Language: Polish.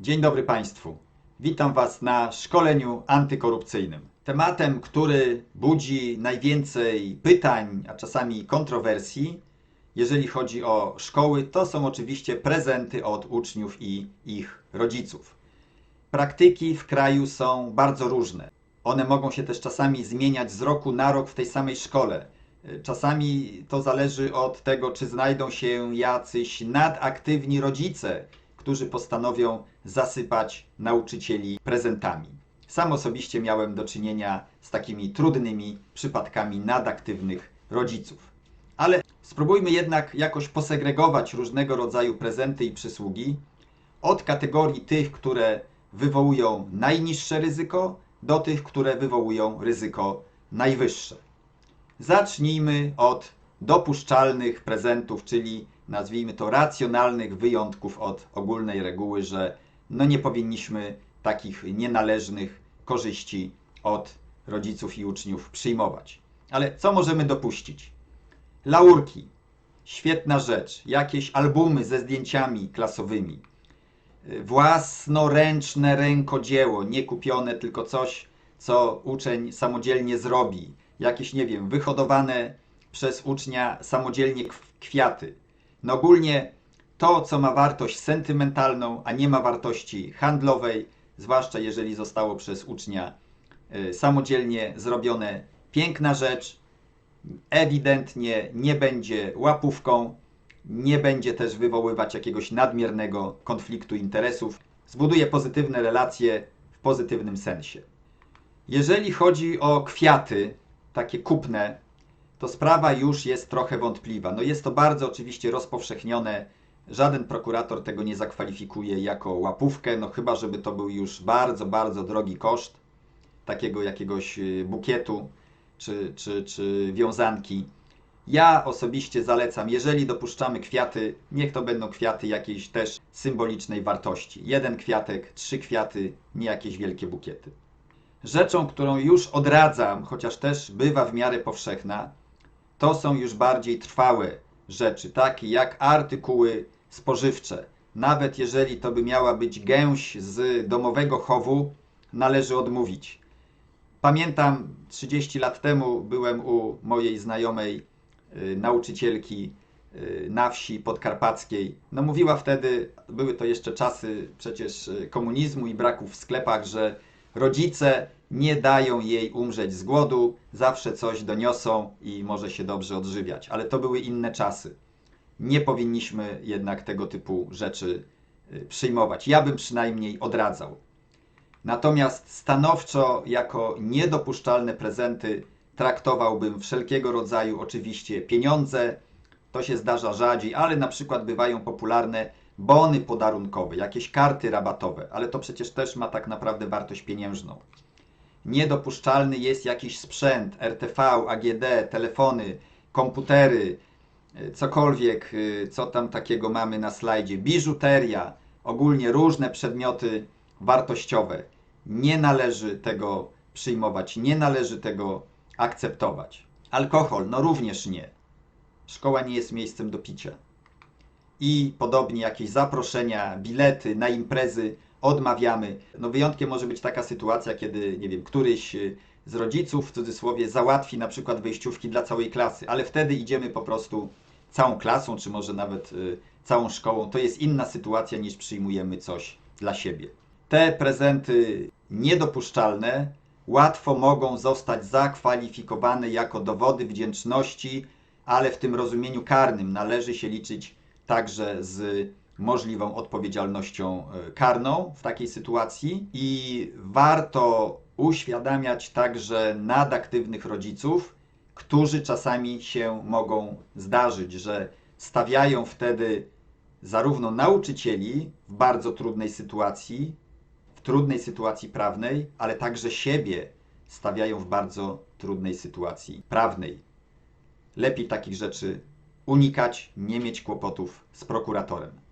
Dzień dobry Państwu. Witam Was na szkoleniu antykorupcyjnym. Tematem, który budzi najwięcej pytań, a czasami kontrowersji, jeżeli chodzi o szkoły, to są oczywiście prezenty od uczniów i ich rodziców. Praktyki w kraju są bardzo różne. One mogą się też czasami zmieniać z roku na rok w tej samej szkole. Czasami to zależy od tego, czy znajdą się jacyś nadaktywni rodzice, którzy postanowią zasypać nauczycieli prezentami. Sam osobiście miałem do czynienia z takimi trudnymi przypadkami nadaktywnych rodziców. Ale spróbujmy jednak jakoś posegregować różnego rodzaju prezenty i przysługi od kategorii tych, które wywołują najniższe ryzyko, do tych, które wywołują ryzyko najwyższe. Zacznijmy od dopuszczalnych prezentów, czyli nazwijmy to racjonalnych wyjątków od ogólnej reguły, że no nie powinniśmy takich nienależnych korzyści od rodziców i uczniów przyjmować. Ale co możemy dopuścić? Laurki, świetna rzecz, jakieś albumy ze zdjęciami klasowymi, własnoręczne rękodzieło, nie kupione, tylko coś, co uczeń samodzielnie zrobi, jakieś, nie wiem, wyhodowane przez ucznia samodzielnie kw- kwiaty. No ogólnie to, co ma wartość sentymentalną, a nie ma wartości handlowej, zwłaszcza jeżeli zostało przez ucznia y, samodzielnie zrobione, piękna rzecz, ewidentnie nie będzie łapówką, nie będzie też wywoływać jakiegoś nadmiernego konfliktu interesów, zbuduje pozytywne relacje w pozytywnym sensie. Jeżeli chodzi o kwiaty, takie kupne, to sprawa już jest trochę wątpliwa. No jest to bardzo oczywiście rozpowszechnione. Żaden prokurator tego nie zakwalifikuje jako łapówkę, no chyba żeby to był już bardzo, bardzo drogi koszt takiego jakiegoś y, bukietu czy, czy, czy wiązanki. Ja osobiście zalecam, jeżeli dopuszczamy kwiaty, niech to będą kwiaty jakiejś też symbolicznej wartości. Jeden kwiatek, trzy kwiaty, nie jakieś wielkie bukiety. Rzeczą, którą już odradzam, chociaż też bywa w miarę powszechna, to są już bardziej trwałe rzeczy, takie jak artykuły spożywcze. Nawet jeżeli to by miała być gęś z domowego chowu, należy odmówić. Pamiętam 30 lat temu byłem u mojej znajomej y, nauczycielki y, na wsi podkarpackiej. No mówiła wtedy, były to jeszcze czasy przecież y, komunizmu i braków w sklepach, że rodzice nie dają jej umrzeć z głodu, zawsze coś doniosą i może się dobrze odżywiać. Ale to były inne czasy. Nie powinniśmy jednak tego typu rzeczy y, przyjmować. Ja bym przynajmniej odradzał. Natomiast stanowczo jako niedopuszczalne prezenty traktowałbym wszelkiego rodzaju oczywiście pieniądze. To się zdarza rzadziej, ale na przykład bywają popularne bony podarunkowe, jakieś karty rabatowe, ale to przecież też ma tak naprawdę wartość pieniężną. Niedopuszczalny jest jakiś sprzęt, RTV, AGD, telefony, komputery, y, cokolwiek, y, co tam takiego mamy na slajdzie, biżuteria, ogólnie różne przedmioty wartościowe. Nie należy tego przyjmować, nie należy tego akceptować. Alkohol, no również nie. Szkoła nie jest miejscem do picia. I podobnie jakieś zaproszenia, bilety na imprezy odmawiamy. No wyjątkiem może być taka sytuacja, kiedy, nie wiem, któryś y, z rodziców, w cudzysłowie, załatwi na przykład wejściówki dla całej klasy, ale wtedy idziemy po prostu całą klasą, czy może nawet y, całą szkołą. To jest inna sytuacja niż przyjmujemy coś dla siebie. Te prezenty niedopuszczalne łatwo mogą zostać zakwalifikowane jako dowody wdzięczności, ale w tym rozumieniu karnym należy się liczyć także z możliwą odpowiedzialnością e, karną w takiej sytuacji i warto uświadamiać także nadaktywnych rodziców, którzy czasami się mogą zdarzyć, że stawiają wtedy zarówno nauczycieli w bardzo trudnej sytuacji, w trudnej sytuacji prawnej, ale także siebie stawiają w bardzo trudnej sytuacji prawnej. Lepiej takich rzeczy unikać, nie mieć kłopotów z prokuratorem.